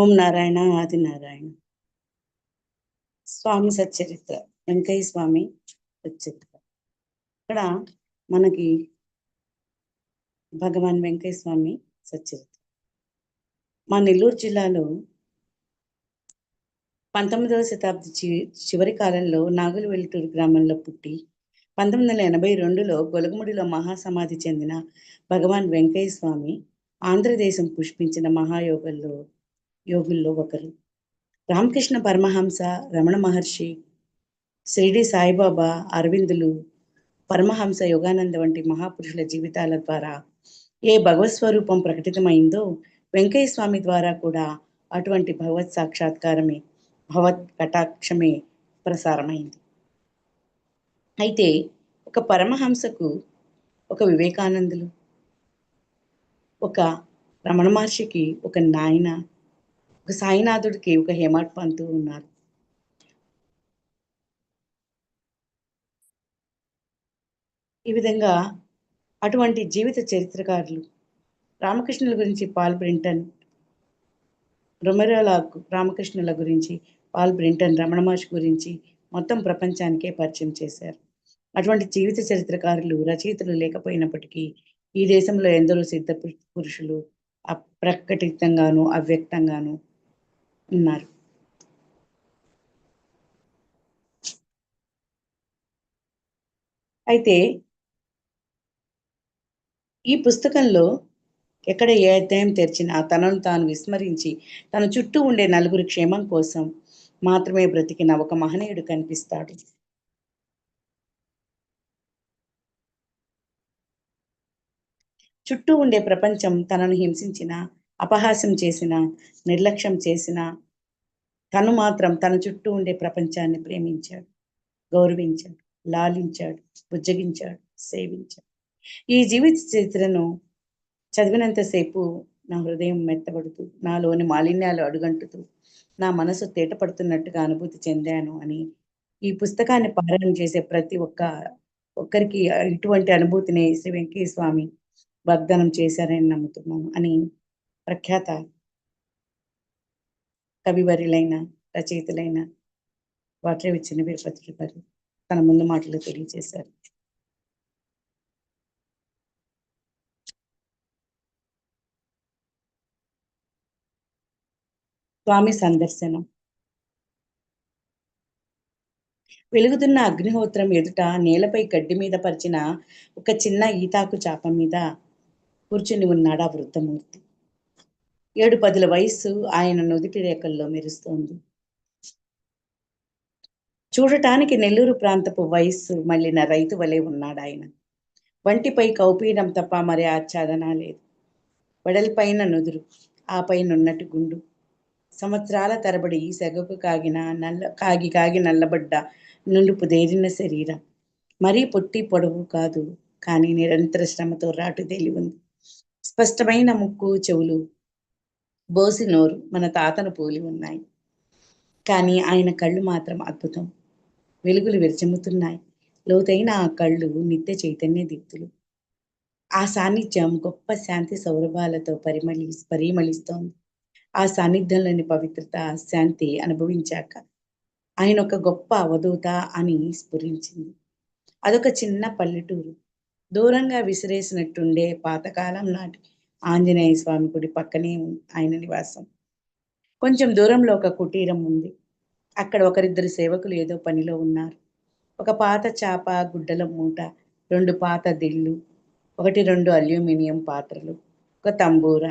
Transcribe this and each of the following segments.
ఓం నారాయణ ఆది నారాయణ. స్వామి సచ్చరిత్ర వెంకయ్య స్వామి సచ్చరిత్ర. ఇక్కడ మనకి భగవాన్ వెంకయ్య స్వామి సచ్చరిత్ర. మా నెల్లూరు జిల్లాలో పంతొమ్మిదవ శతాబ్ది చి చివరి కాలంలో నాగులు వెలుటూరు గ్రామంలో పుట్టి పంతొమ్మిది వందల ఎనభై రెండులో గొలగముడిలో మహాసమాధి చెందిన భగవాన్ వెంకయ్య స్వామి ఆంధ్రదేశం పుష్పించిన మహాయోగంలో యోగుల్లో ఒకరు. రామకృష్ణ పరమహంస రమణ మహర్షి షిరిడి సాయిబాబా అరవిందులు పరమహంస యోగానంద వంటి మహాపురుషుల జీవితాల ద్వారా ఏ భగవత్ స్వరూపం ప్రకటితమైందో వెంకయ్య స్వామి ద్వారా కూడా అటువంటి భగవత్ సాక్షాత్కారమే భగవత్ కటాక్షమే ప్రసారమైంది. అయితే ఒక పరమహంసకు ఒక వివేకానందులు ఒక రమణ మహర్షికి ఒక నాయన ఒక సాయినాథుడికి ఒక హేమాడ్ పంతు ఉన్నారు. ఈ విధంగా అటువంటి జీవిత చరిత్రకారులు రామకృష్ణుల గురించి పాల్ బ్రింటన్ రొమెరోలా రామకృష్ణుల గురించి పాల్ బ్రింటన్ రమణ మహర్షి గురించి మొత్తం ప్రపంచానికే పరిచయం చేశారు. అటువంటి జీవిత చరిత్రకారులు రచయితలు లేకపోయినప్పటికీ ఈ దేశంలో ఎందరో సిద్ధ పురుషులు అప్రకటితంగాను అవ్యక్తంగాను ఉన్నారు. అయితే ఈ పుస్తకంలో ఎక్కడ ఏ అధ్యాయం తెరిచినా తనను తాను విస్మరించి తన చుట్టూ ఉండే నలుగురి క్షేమం కోసం మాత్రమే బ్రతికిన ఒక మహనీయుడు కనిపిస్తాడు. చుట్టూ ఉండే ప్రపంచం తనను హింసించిన అపహాస్యం చేసిన నిర్లక్ష్యం చేసిన తను మాత్రం తన చుట్టూ ఉండే ప్రపంచాన్ని ప్రేమించాడు గౌరవించాడు లాలించాడు బుజ్జగించాడు సేవించాడు. ఈ జీవిత చరిత్రను చదివినంతసేపు నా హృదయం మెత్తబడుతూ నాలోని మాలిన్యాలు అడుగంటుతూ నా మనసు తేటపడుతున్నట్టుగా అనుభూతి చెందాను అని ఈ పుస్తకాన్ని పారాయణ చేసే ప్రతి ఒక్క ఒక్కరికి ఇటువంటి అనుభూతిని శ్రీ వెంకయ్య స్వామి వాగ్దానం చేశారని నమ్ముతున్నాను అని ప్రఖ్యాత కవివరులైన రచయితలైన వాటర్ ఇచ్చిన వీరపత్రులు గారు తన ముందు మాటలు తెలియజేశారు. స్వామి సందర్శనం. వెలుగుతున్న అగ్నిహోత్రం ఎదుట నేలపై గడ్డి మీద పరిచిన ఒక చిన్న ఈతాకు చాప మీద కూర్చుని ఉన్నాడు ఆ వృద్ధమూర్తి. ఏడు పదుల వయస్సు ఆయన నుదిటి రేఖల్లో మెరుస్తోంది. చూడటానికి నెల్లూరు ప్రాంతపు వయస్సు మళ్ళిన రైతు వలె ఉన్నాడు ఆయన. వంటిపై కౌపీనం తప్ప మరి ఆచ్ఛాదన లేదు. వడలిపైన నుదురు ఆ పైన ఉన్నట్టు గుండు. సంవత్సరాల తరబడి సెగకు కాగిన నల్ల కాగి కాగి నల్లబడ్డ నులుపు దేరిన శరీరం. మరీ పొట్టి పొడవు కాదు కానీ నిరంతర శ్రమతో రాటు తేలి ఉంది స్పష్టమైన ముక్కు చెవులు బోసి నోరు మన తాతను పోలి ఉన్నాయి. కానీ ఆయన కళ్ళు మాత్రం అద్భుతం. వెలుగులు విరచిమ్ముతున్నాయి. లోతైన ఆ కళ్ళు నిత్య చైతన్య దీప్తులు. ఆ సాన్నిధ్యం గొప్ప శాంతి సౌరభాలతో పరిమళి పరిమళిస్తోంది. ఆ సాన్నిధ్యంలోని పవిత్రత శాంతి అనుభవించాక ఆయన ఒక గొప్ప అవధూత అని స్ఫురించింది. అదొక చిన్న పల్లెటూరు. దూరంగా విసిరేసినట్టుండే పాతకాలం నాటి ఆంజనేయ స్వామి గుడి పక్కనే ఆయన నివాసం. కొంచెం దూరంలో ఒక కుటీరం ఉంది. అక్కడ ఒకరిద్దరు సేవకులు ఏదో పనిలో ఉన్నారు. ఒక పాత చాప గుడ్డల మూట రెండు పాత దిళ్ళు ఒకటి రెండు అల్యూమినియం పాత్రలు ఒక తంబూర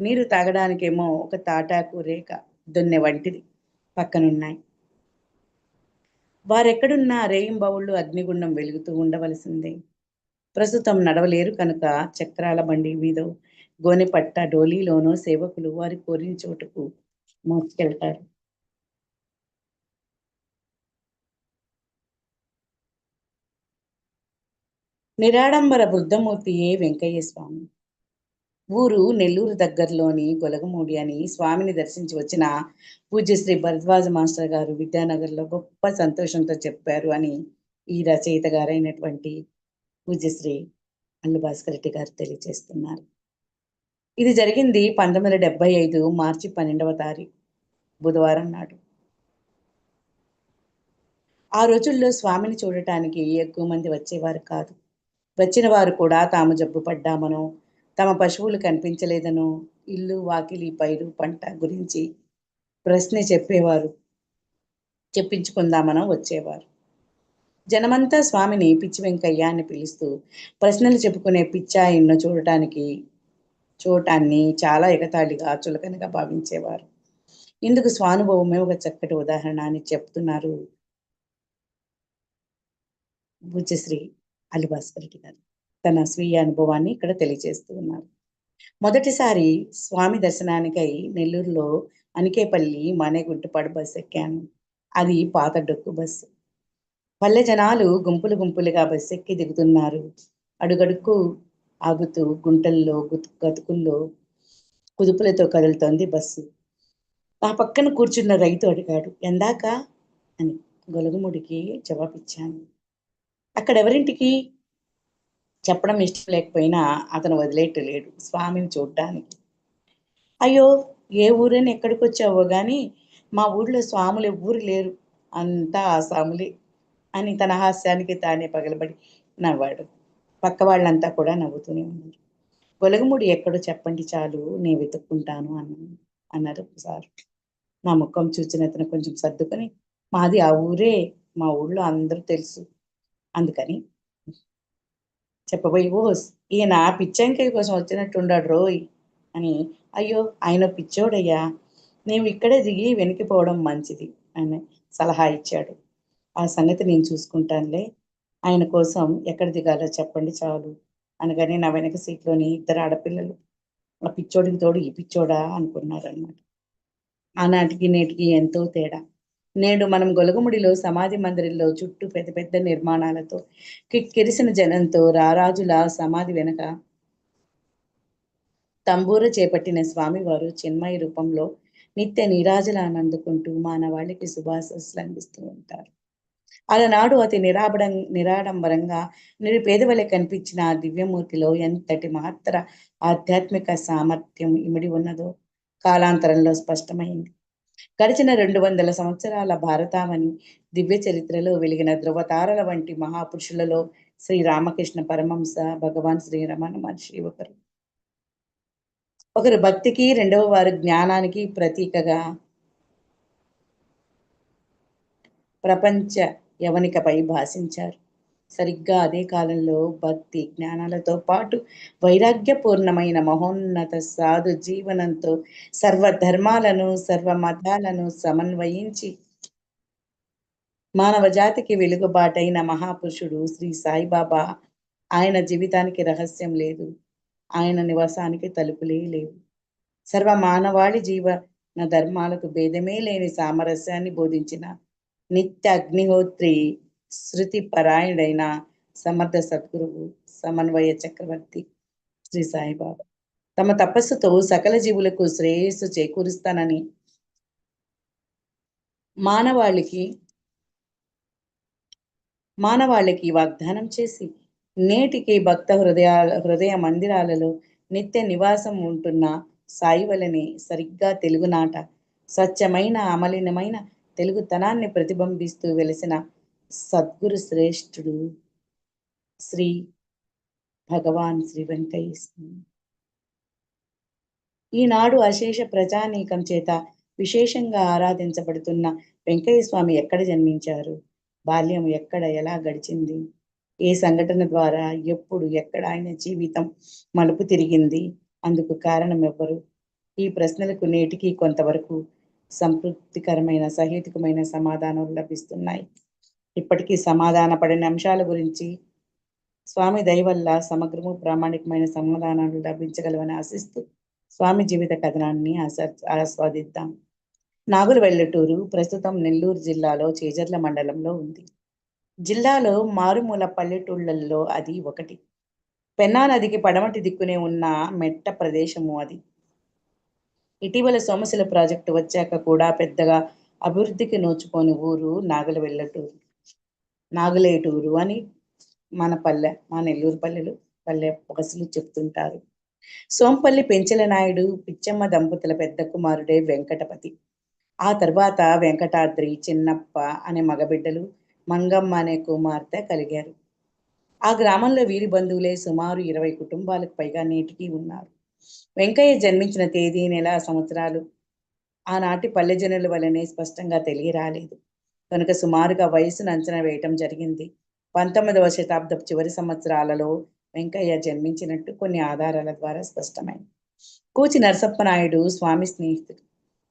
నీరు తాగడానికేమో ఒక తాటాకు రేఖ దొన్నె వంటిది పక్కనున్నాయి. వారెక్కడున్నా రేయింబవుళ్ళు అగ్నిగుండం వెలుగుతూ ఉండవలసిందే. ప్రస్తుతం నడవలేరు కనుక చక్రాల బండి మీద గోనెపట్ట డోలీలోనో సేవకులు వారి కోరిన చోటుకు మోసుకెళ్తారు. నిరాడంబర బుద్ధమూర్తియే వెంకయ్య స్వామి ఊరు నెల్లూరు దగ్గరలోని గొలగమూడి అని స్వామిని దర్శించి వచ్చిన పూజ్యశ్రీ భరద్వాజ మాస్టర్ గారు విద్యానగర్లో గొప్ప సంతోషంతో చెప్పారు అని ఈ రచయిత గారైనటువంటి పూజ్యశ్రీ అల్లు భాస్కర్ రెడ్డి గారు తెలియజేస్తున్నారు. ఇది జరిగింది పంతొమ్మిది వందల డెబ్బై ఐదు మార్చి పన్నెండవ తారీఖు బుధవారం నాడు. ఆ రోజుల్లో స్వామిని చూడటానికి ఎక్కువ మంది వచ్చేవారు కాదు. వచ్చిన వారు కూడా తాము జబ్బు పడ్డామనో తమ పశువులు కనిపించలేదనో ఇల్లు వాకిలి పైరు పంట గురించి ప్రశ్న చెప్పేవారు చెప్పించుకుందామనో వచ్చేవారు. జనమంతా స్వామిని పిచ్చి వెంకయ్య అని పిలుస్తూ ప్రశ్నలు చెప్పుకునే పిచ్చాయిన్ను చూడటానికి చూడటాన్ని చాలా ఎగతాళిగా చులకనగా భావించేవారు. ఇందుకు స్వానుభవమే ఒక చక్కటి ఉదాహరణ అని చెప్తున్నారు భుజశ్రీ అలిభాస్కర్ రెడ్డి గారు. తన స్వీయ అనుభవాన్ని ఇక్కడ తెలియజేస్తూ ఉన్నారు. మొదటిసారి స్వామి దర్శనానికై నెల్లూరులో అనికేపల్లి మానేగుంటుపాడు బస్సు ఎక్కాను. అది పాత డొక్కు బస్సు పల్లె జనాలు గుంపులు గుంపులుగా బస్సు ఎక్కి దిగుతున్నారు. అడుగడుక్కు ఆగుతూ గుంటల్లో గతుకుల్లో కుదుపులతో కదులుతోంది బస్సు. ఆ పక్కన కూర్చున్న రైతు అడిగాడు ఎందాక? అని గొలుగుముడికి జవాబిచ్చాను. అక్కడెవరింటికి చెప్పడం ఇష్టం లేకపోయినా అతను వదిలేట్టు లేడు స్వామిని చూడ్డానికి. అయ్యో ఏ ఊరైనా ఎక్కడికి వచ్చావో కానీ మా ఊళ్ళో స్వాములు ఎవ్వరు లేరు అంతా ఆ స్వాములే అని తన హాస్యానికి తానే పగలబడి నవ్వాడు. పక్క వాళ్ళంతా కూడా నవ్వుతూనే ఉన్నారు. గొలగముడి ఎక్కడో చెప్పండి చాలు నేను వెతుక్కుంటాను అన్నాను అన్నారు సార్ నా ముఖం చూసిన అతను కొంచెం సర్దుకొని మాది ఆ ఊరే మా ఊళ్ళో అందరూ తెలుసు అందుకని చెప్పబోయి ఓస్ ఈయన పిచ్చంకాయ కోసం వచ్చినట్టుండాడు రోయ్ అని అయ్యో ఆయన పిచ్చోడయ్యా నేను ఇక్కడే దిగి వెనక్కిపోవడం మంచిది అని సలహా ఇచ్చాడు. ఆ సంగతి నేను చూసుకుంటానులే ఆయన కోసం ఎక్కడ దిగాలో చెప్పండి చాలు. అనగానే నా వెనక సీట్లోని ఇద్దరు ఆడపిల్లలు ఆ పిచ్చోడికి తోడు ఈ పిచ్చోడా? అనుకున్నారనమాట ఆనాటికి నేటికి ఎంతో తేడా. నేడు మనం గొలగముడిలో సమాధి మందిరంలో చుట్టూ పెద్ద పెద్ద నిర్మాణాలతో కిక్కిరిసిన జనంతో రారాజుల సమాధి వెనక తంబూర చేపట్టిన స్వామివారు చిన్మయ రూపంలో నిత్య నీరాజలాన్ని అందుకుంటూ మానవాళికి శుభాశస్సులు అందిస్తూ ఉంటారు. అలనాడు అతి నిరాబడం నిరాడంబరంగా నిరుపేదవలే కనిపించిన ఆ దివ్యమూర్తిలో ఎంతటి మహత్తర ఆధ్యాత్మిక సామర్థ్యం ఇమిడి ఉన్నదో కాలాంతరంలో స్పష్టమైంది. గడిచిన రెండు వందల సంవత్సరాల భారతామని దివ్య చరిత్రలో వెలిగిన ధృవతారల వంటి మహాపురుషులలో శ్రీ రామకృష్ణ పరమంస భగవాన్ శ్రీ రమణ మహర్షి ఒకరు. ఒకరు భక్తికి రెండవ వారు జ్ఞానానికి ప్రతీకగా ప్రపంచ యవనికపై భాషించారు. సరిగ్గా అదే కాలంలో భక్తి జ్ఞానాలతో పాటు వైరాగ్యపూర్ణమైన మహోన్నత సాధు జీవనంతో సర్వ ధర్మాలను సర్వ మతాలను సమన్వయించి మానవ జాతికి వెలుగుబాటైన మహాపురుషుడు శ్రీ సాయిబాబా ఆయన జీవితానికి రహస్యం లేదు. ఆయన నివాసానికి తలుపులే లేవు. సర్వ మానవాళి జీవన ధర్మాలకు భేదమే లేని సామరస్యాన్ని బోధించిన నిత్య అగ్నిహోత్రి శృతి పరాయణుడైన సమర్థ సద్గురువు సమన్వయ చక్రవర్తి శ్రీ సాయిబాబా. తమ తపస్సుతో సకల జీవులకు శ్రేయస్సు చేకూరుస్తానని మానవాళికి మానవాళికి వాగ్దానం చేసి నేటికి భక్త హృదయ హృదయ మందిరాలలో నిత్య నివాసం ఉంటున్న సాయి వలని సరిగ్గా తెలుగునాట స్వచ్ఛమైన అమలినమైన తెలుగుతనాన్ని ప్రతిబింబిస్తూ వెలిసిన సద్గురు శ్రేష్ఠుడు శ్రీ భగవాన్ శ్రీ వెంకయ్య ఈనాడు అశేష ప్రజానీకం చేత విశేషంగా ఆరాధించబడుతున్న వెంకయ్య స్వామి ఎక్కడ జన్మించారు? బాల్యం ఎక్కడ? ఎలా గడిచింది? ఏ సంఘటన ద్వారా ఎప్పుడు ఎక్కడ ఆయన జీవితం మలుపు తిరిగింది? అందుకు కారణం ఎవ్వరు ఈ ప్రశ్నలకు నేటికి కొంతవరకు సంతృప్తికరమైన సహేతుకమైన సమాధానాలు లభిస్తున్నాయి. ఇప్పటికీ సమాధాన పడిన అంశాల గురించి స్వామి దయవల్ల సమగ్రము ప్రామాణికమైన సమాధానాలు లభించగలవని ఆశిస్తూ స్వామి జీవిత కథనాన్ని ఆస్వాదిద్దాం. నాగుల వెల్లటూరు ప్రస్తుతం నెల్లూరు జిల్లాలో చేజర్ల మండలంలో ఉంది. జిల్లాలో మారుమూల పల్లెటూళ్ళల్లో అది ఒకటి. పెన్నా నదికి పడమటి దిక్కునే ఉన్న మెట్ట ప్రదేశము అది. ఇటీవల సోమశిల ప్రాజెక్టు వచ్చాక కూడా పెద్దగా అభివృద్ధికి నోచుకోని ఊరు నాగల వెల్లటూరు నాగులేటూరు అని మన పల్లె మా నెల్లూరు పల్లెలు పల్లె పొగసులు చెప్తుంటారు. సోంపల్లి పెంచల నాయుడు పిచ్చమ్మ దంపతుల పెద్ద కుమారుడే వెంకటపతి. ఆ తర్వాత వెంకటాద్రి చిన్నప్ప అనే మగబిడ్డలు మంగమ్మ అనే కుమార్తె కలిగారు. ఆ గ్రామంలో వీరి బంధువులే సుమారు ఇరవై కుటుంబాలకు పైగా నేటికి ఉన్నారు. వెంకయ్య జన్మించిన తేదీ నెల సంవత్సరాలు ఆనాటి పల్లె జనుల వలనే స్పష్టంగా తెలియరాలేదు. కనుక సుమారుగా వయసును అంచనా వేయటం జరిగింది. పంతొమ్మిదవ శతాబ్దపు చివరి సంవత్సరాలలో వెంకయ్య జన్మించినట్టు కొన్ని ఆధారాల ద్వారా స్పష్టమైంది. కూచి నరసప్ప నాయుడు స్వామి స్నేహితుడు.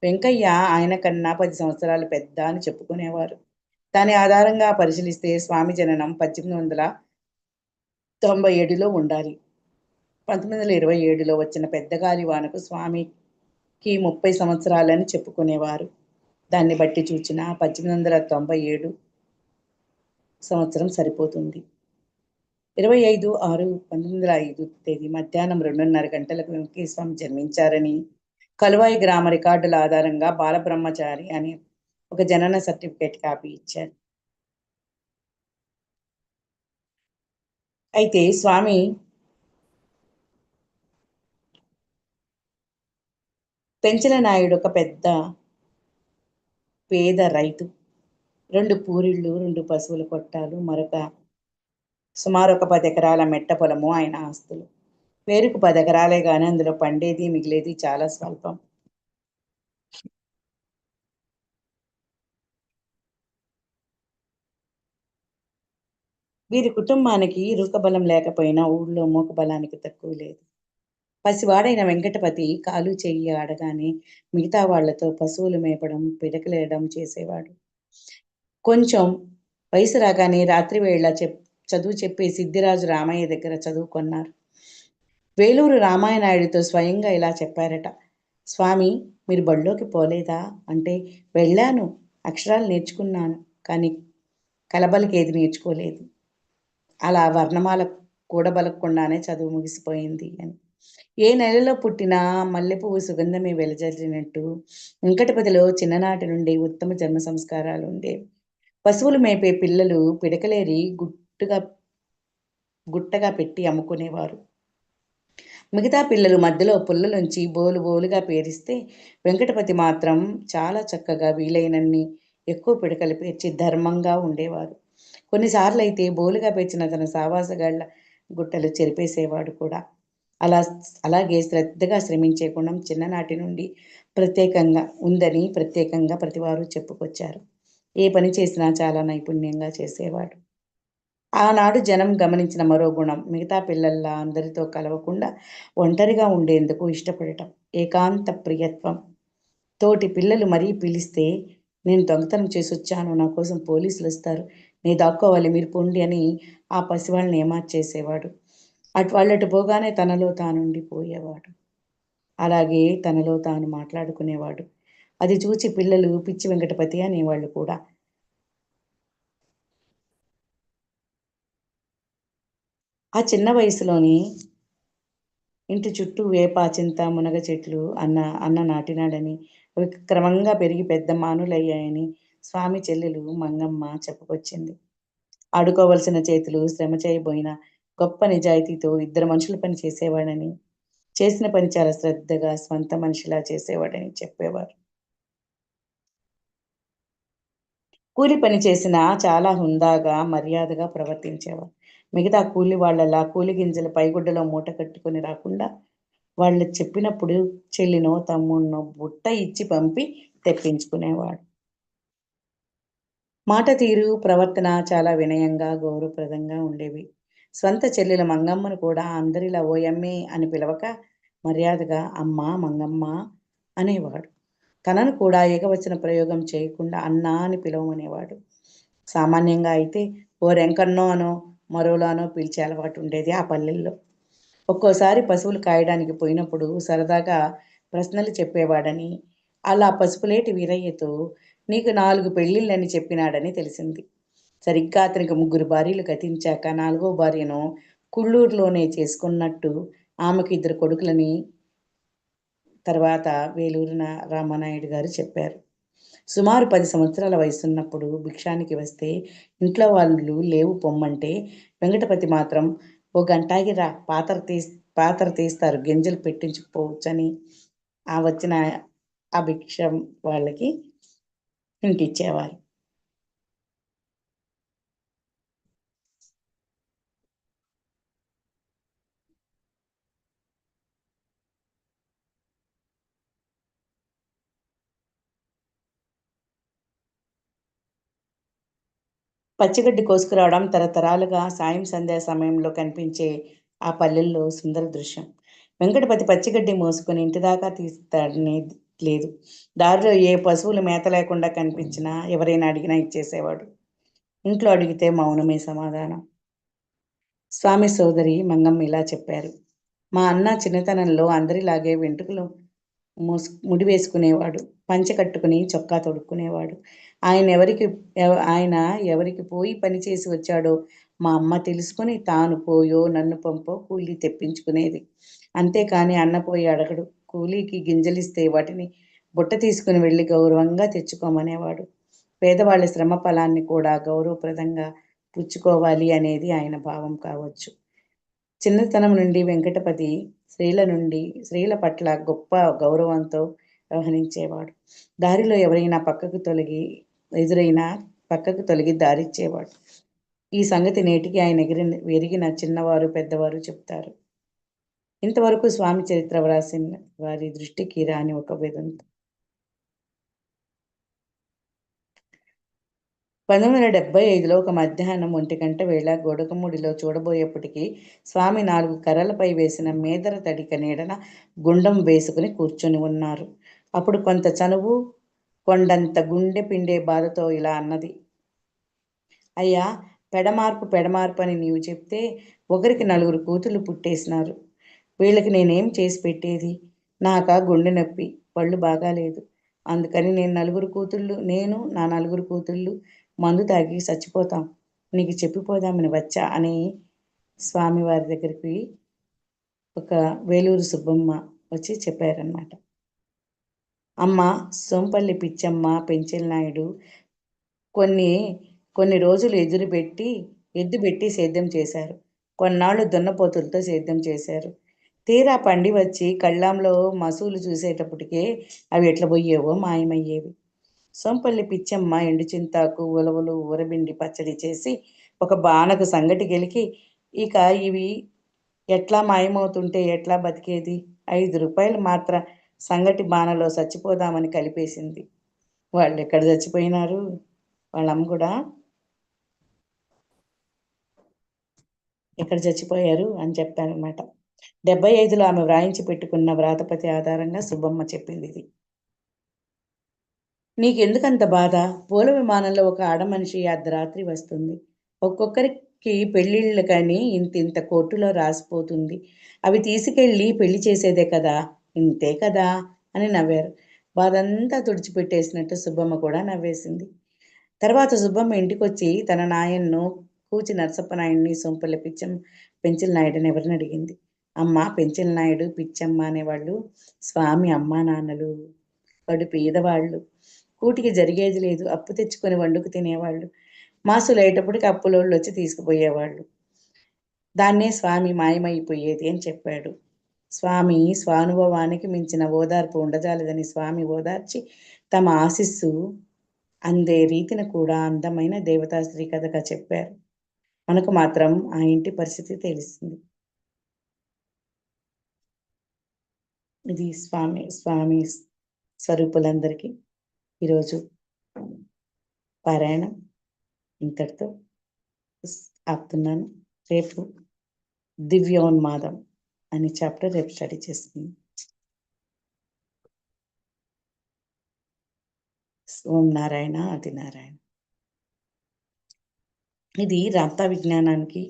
వెంకయ్య ఆయన కన్నా పది సంవత్సరాలు పెద్ద అని చెప్పుకునేవారు. దాని ఆధారంగా పరిశీలిస్తే స్వామి జననం పద్దెనిమిది వందల తొంభై ఏడులో ఉండాలి. పంతొమ్మిది వందల ఇరవై ఏడులో వచ్చిన పెద్దగాలి వానకు స్వామికి ముప్పై సంవత్సరాలని చెప్పుకునేవారు. దాన్ని బట్టి చూచిన పద్దెనిమిది వందల తొంభై ఏడు సంవత్సరం సరిపోతుంది. ఇరవై ఐదు ఆరు పంతొమ్మిది వందల ఐదు తేదీ మధ్యాహ్నం రెండున్నర గంటలకు వెంకటేశ్వరం జన్మించారని కలువాయి గ్రామ రికార్డుల ఆధారంగా బాలబ్రహ్మచారి అని ఒక జనన సర్టిఫికేట్ కాపీ ఇచ్చారు. అయితే స్వామి పెంచల నాయుడు ఒక పెద్ద పేద రైతు. రెండు పూరిళ్ళు రెండు పశువుల కొట్టాలు మరొక సుమారు ఒక పది ఎకరాల మెట్ట పొలము ఆయన ఆస్తులు. పేరుకు పది ఎకరాలే కానీ అందులో పండేది మిగిలేది చాలా స్వల్పం. వీరి కుటుంబానికి రూకబలం లేకపోయినా ఊళ్ళో మూక బలానికి తక్కువ లేదు. పసివాడైన వెంకటపతి కాలు చెయ్యి ఆడగానే మిగతా వాళ్ళతో పశువులు మేపడం పిడకలేయడం చేసేవాడు. కొంచెం వయసు రాగానే రాత్రి వేళ చెప్ చదువు చెప్పే సిద్ధిరాజు రామయ్య దగ్గర చదువుకున్నారు వేలూరు రామాయణాయుడితో స్వయంగా ఇలా చెప్పారట స్వామి మీరు బడిలోకి పోలేదా? అంటే వెళ్ళాను అక్షరాలు నేర్చుకున్నాను కానీ కలబలికి ఏది నేర్చుకోలేదు. అలా వర్ణమాల కూడబలకుండానే చదువు ముగిసిపోయింది అని. ఏ నెలలో పుట్టినా మల్లెపువ్వు సుగంధమే వెలజల్లినట్టు. వెంకటపతిలో చిన్ననాటి నుండి ఉత్తమ జన్మ సంస్కారాలు ఉండేవి పశువులు మేపే పిల్లలు పిడకలేరి గుట్టుగా గుట్టగా పెట్టి అమ్ముకునేవారు. మిగతా పిల్లలు మధ్యలో పుల్లలుంచి బోలు బోలుగా పేరిస్తే వెంకటపతి మాత్రం చాలా చక్కగా వీలైనన్ని ఎక్కువ పిడకలు పేర్చి ధర్మంగా ఉండేవారు. కొన్నిసార్లు అయితే బోలుగా పేర్చిన తన సావాసగాళ్ళ గుట్టలు చెరిపేసేవాడు కూడా. అలా అలాగే శ్రద్ధగా శ్రమించే గుణం చిన్ననాటి నుండి ప్రత్యేకంగా ఉందని ప్రత్యేకంగా ప్రతివారు చెప్పుకొచ్చారు. ఏ పని చేసినా చాలా నైపుణ్యంగా చేసేవాడు. ఆనాడు జనం గమనించిన మరో గుణం మిగతా పిల్లల్లా అందరితో కలవకుండా ఒంటరిగా ఉండేందుకు ఇష్టపడటం ఏకాంత ప్రియత్వం. తోటి పిల్లలు మరీ పిలిస్తే నేను దొంగతనం చేసి వచ్చాను నా కోసం పోలీసులు వస్తారు నేను దాక్కోవాలి మీరు పొండి అని ఆ పసివాళ్ళని ఏమార్చేసేవాడు. అటు వాళ్ళటు పోగానే తనలో తానుండి పోయేవాడు అలాగే తనలో తాను మాట్లాడుకునేవాడు. అది చూచి పిల్లలు పిచ్చి వెంకటపతి అనేవాళ్ళు కూడా. ఆ చిన్న వయసులోని ఇంటి చుట్టూ వేప చింత మునగ చెట్లు అన్న అన్న నాటినాడని అవి క్రమంగా పెరిగి పెద్ద మానులయ్యాయని స్వామి చెల్లెలు మంగమ్మ చెప్పుకొచ్చింది. ఆడుకోవలసిన చేతులు శ్రమ చేయబోయిన గొప్ప నిజాయితీతో ఇద్దరు మనుషుల పని చేసేవాడని చేసిన పని చాలా శ్రద్ధగా స్వంత మనిషిలా చేసేవాడని చెప్పేవారు. కూలి పని చేసినా చాలా హుందాగా మర్యాదగా ప్రవర్తించేవారు. మిగతా కూలి వాళ్ళలా కూలి గింజలు పైగుడ్డలో మూట కట్టుకొని రాకుండా వాళ్ళు చెప్పినప్పుడు చెల్లినో తమ్ముడినో బుట్ట ఇచ్చి పంపి తెప్పించుకునేవాడు. మాట తీరు ప్రవర్తన చాలా వినయంగా గౌరవప్రదంగా ఉండేవి. స్వంత చెల్లెల మంగమ్మను కూడా అందరిలా ఓయమ్మే అని పిలవక మర్యాదగా అమ్మ మంగమ్మ అనేవాడు. తనను కూడా ఏకవచన ప్రయోగం చేయకుండా అన్నా అని పిలవమనేవాడు. సామాన్యంగా అయితే ఓ రెంకన్నో అనో మరోలానో పిలిచే అలవాటు ఉండేది ఆ పల్లెల్లో. ఒక్కోసారి పశువులు కాయడానికి పోయినప్పుడు సరదాగా ప్రశ్నలు చెప్పేవాడని అలా పసుపులేటి వీరయ్యతో నీకు నాలుగు పెళ్ళిళ్ళని చెప్పినాడని తెలిసింది. సరిగ్గా అతనికి ముగ్గురు భార్యలు గతించాక నాలుగో భార్యను కుళ్ళూరులోనే చేసుకున్నట్టు ఆమెకు ఇద్దరు కొడుకులని తర్వాత వేలూరిన రామానాయుడు గారు చెప్పారు. సుమారు పది సంవత్సరాల వయసున్నప్పుడు భిక్షానికి వస్తే ఇంట్లో వాళ్ళు లేవు పొమ్మంటే వెంకటపతి మాత్రం ఓ గంటాగి రా పాత్ర తీ పాత్ర తీస్తారు గింజలు పెట్టించుకోవచ్చని ఆ వచ్చిన ఆ భిక్ష వాళ్ళకి ఇంటిచ్చేవారు. పచ్చిగడ్డి కోసుకురావడం తరతరాలుగా సాయం సంధ్యా సమయంలో కనిపించే ఆ పల్లెల్లో సుందర దృశ్యం. వెంకటపతి పచ్చిగడ్డి మోసుకొని ఇంటి దాకా తీస్తాడనే లేదు. దారిలో ఏ పశువులు మేత లేకుండా కనిపించినా ఎవరైనా అడిగినా ఇచ్చేసేవాడు. ఇంట్లో అడిగితే మౌనమే సమాధానం. స్వామి సోదరి మంగమ్మ ఇలా చెప్పారు. మా అన్న చిన్నతనంలో అందరిలాగే వెంట్రుకలు మోసు ముడి వేసుకునేవాడు. పంచె కట్టుకుని చొక్కా తొడుక్కునేవాడు. ఆయన ఎవరికి ఆయన ఎవరికి పోయి పని చేసి వచ్చాడో మా అమ్మ తెలుసుకుని తాను పోయో నన్ను పంపో కూలీ తెప్పించుకునేది. అంతేకాని అన్న పోయి అడగడు. కూలీకి గింజలిస్తే వాటిని బుట్ట తీసుకుని వెళ్ళి గౌరవంగా తెచ్చుకోమనేవాడు. పేదవాళ్ళ శ్రమ ఫలాన్ని కూడా గౌరవప్రదంగా పుచ్చుకోవాలి అనేది ఆయన భావం కావచ్చు. చిన్నతనం నుండి వెంకటపతి స్త్రీల నుండి స్త్రీల పట్ల గొప్ప గౌరవంతో వ్యవహరించేవాడు. దారిలో ఎవరైనా పక్కకు తొలగి ఎదురైనా పక్కకు తొలగి దారిచ్చేవాడు. ఈ సంగతి నేటికి ఆయన ఎగిరి ఎరిగిన చిన్నవారు పెద్దవారు చెప్తారు. ఇంతవరకు స్వామి చరిత్ర వ్రాసిన వారి దృష్టికి రాని ఒక వేదంతం పంతొమ్మిది వందల డెబ్బై ఐదులో ఒక మధ్యాహ్నం ఒంటి గంట వేళ గొడకముడిలో చూడబోయేప్పటికీ స్వామి నాలుగు కర్రలపై వేసిన మేదర తడిక నీడన గుండం వేసుకుని కూర్చొని ఉన్నారు. అప్పుడు కొంత చనువు కొండంత గుండె పిండే బాధతో ఇలా అన్నది. అయ్యా పెడమార్పు పెడమార్పు అని నీవు చెప్తే ఒకరికి నలుగురు కూతుళ్ళు పుట్టేసినారు. వీళ్ళకి నేనేం చేసి పెట్టేది? నాకా గుండె నొప్పి పళ్ళు బాగాలేదు అందుకని నేను నలుగురు కూతుళ్ళు నేను నా నలుగురు కూతుళ్ళు మందు తాగి చచ్చిపోతాం. నీకు చెప్పిపోదామని వచ్చా అని స్వామివారి దగ్గరికి ఒక వేలూరు సుబ్బమ్మ వచ్చి చెప్పారనమాట అమ్మ సోంపల్లి పిచ్చమ్మ పెంచెల నాయుడు కొన్ని కొన్ని రోజులు ఎదురు పెట్టి ఎద్దు పెట్టి సేద్యం చేశారు. కొన్నాళ్ళు దున్నపోతులతో సేద్యం చేశారు. తీరా పండి వచ్చి కళ్ళంలో మసూలు చూసేటప్పటికే అవి ఎట్ల పోయేవో మాయమయ్యేవి. సోంపల్లి పిచ్చమ్మ ఎండు చింతాకు ఉలవలు ఊరబిండి పచ్చడి చేసి ఒక బాణకు సంగటి గెలికి ఇక ఇవి ఎట్లా మాయమవుతుంటే ఎట్లా బతికేది? ఐదు రూపాయలు మాత్ర సంగటి బాణలో చచ్చిపోదామని కలిపేసింది. వాళ్ళు ఎక్కడ చచ్చిపోయినారు? వాళ్ళమ్మ కూడా ఎక్కడ చచ్చిపోయారు అని చెప్పారనమాట డెబ్బై ఐదులో ఆమె వ్రాయించి పెట్టుకున్న వ్రాతపతి ఆధారంగా సుబ్బమ్మ చెప్పింది ఇది. నీకెందుకంత బాధ? పూల విమానంలో ఒక ఆడమనిషి అర్ధరాత్రి వస్తుంది. ఒక్కొక్కరికి పెళ్ళిళ్ళు కానీ ఇంత ఇంత కోర్టులో రాసిపోతుంది. అవి తీసుకెళ్ళి పెళ్ళి చేసేదే కదా? ఇంతే కదా అని నవ్వారు. బాధంతా తుడిచిపెట్టేసినట్టు సుబ్బమ్మ కూడా నవ్వేసింది. తర్వాత సుబ్బమ్మ ఇంటికి వచ్చి తన నాయన్ను కూచి నరసప్ప నాయుడిని సొంపల్ల పిచ్చం పెంచిల నాయుడుని ఎవరిని అడిగింది. అమ్మ పెంచిల నాయుడు పిచ్చమ్మ అనేవాళ్ళు స్వామి అమ్మ నాన్నలు. వాడు పేదవాళ్ళు. కూటికి జరిగేది లేదు. అప్పు తెచ్చుకొని వండుకు తినేవాళ్ళు. మాసులు అయ్యేటప్పటికి అప్పులోళ్ళు వచ్చి తీసుకుపోయేవాళ్ళు. దాన్నే స్వామి మాయమైపోయేది అని చెప్పాడు. స్వామి స్వానుభవానికి మించిన ఓదార్పు ఉండజాలదని స్వామి ఓదార్చి తమ ఆశిస్సు అందే రీతిని కూడా అందమైన దేవతాశ్రీ కథగా చెప్పారు. మనకు మాత్రం ఆ ఇంటి పరిస్థితి తెలిసింది. ఇది స్వామి స్వామి స్వరూపులందరికీ ఈరోజు పారాయణ. ఇంతటితో ఆపుతున్నాను. రేపు దివ్యోన్మాదం. అనే చాప్టర్ రేపు స్టడీ చేస్తుంది. ఓం నారాయణ అది నారాయణ. ఇది రామ్తా విజ్ఞానానికి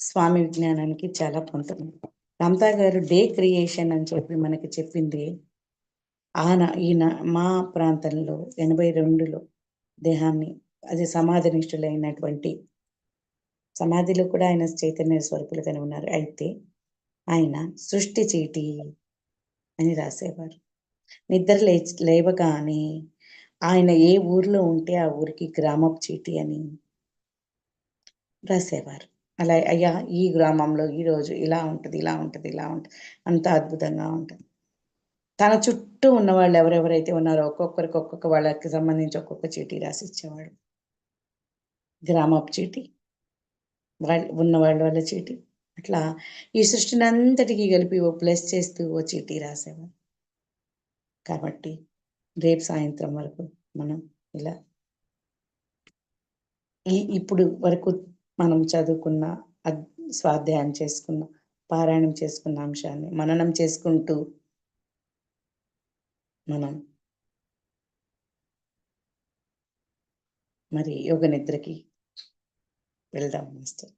స్వామి విజ్ఞానానికి చాలా పొందుతుంది రామ్తా గారు డే క్రియేషన్ అని చెప్పి మనకి చెప్పింది. ఆన ఈయన మా ప్రాంతంలో ఎనభై రెండులో దేహాన్ని అది సమాధినిష్ఠులైనటువంటి సమాధిలో కూడా ఆయన చైతన్య స్వరూపులుగానే ఉన్నారు. అయితే ఆయన సృష్టి చీటి అని రాసేవారు. నిద్ర లే లేవగానే ఆయన ఏ ఊర్లో ఉంటే ఆ ఊరికి గ్రామపు చీటి అని రాసేవారు. అలా అయ్యా ఈ గ్రామంలో ఈరోజు ఇలా ఉంటుంది ఇలా ఉంటుంది ఇలా ఉంటుంది అంత అద్భుతంగా ఉంటుంది. తన చుట్టూ ఉన్న వాళ్ళు ఎవరెవరైతే ఉన్నారో ఒక్కొక్కరికి ఒక్కొక్క వాళ్ళకి సంబంధించి ఒక్కొక్క చీటీ రాసి ఇచ్చేవాడు గ్రామపు చీటీ వాళ్ళ ఉన్న వాళ్ళ వాళ్ళ చీటీ. అట్లా ఈ సృష్టిని అంతటికీ కలిపి ఓ ప్లస్ చేస్తూ ఓ చీటీ రాసాము కాబట్టి రేపు సాయంత్రం వరకు మనం ఇలా ఈ ఇప్పుడు వరకు మనం చదువుకున్న స్వాధ్యాయం చేసుకున్న పారాయణం చేసుకున్న అంశాన్ని మననం చేసుకుంటూ మనం మరి యోగ నిద్రకి వెళ్దాం మాస్టర్.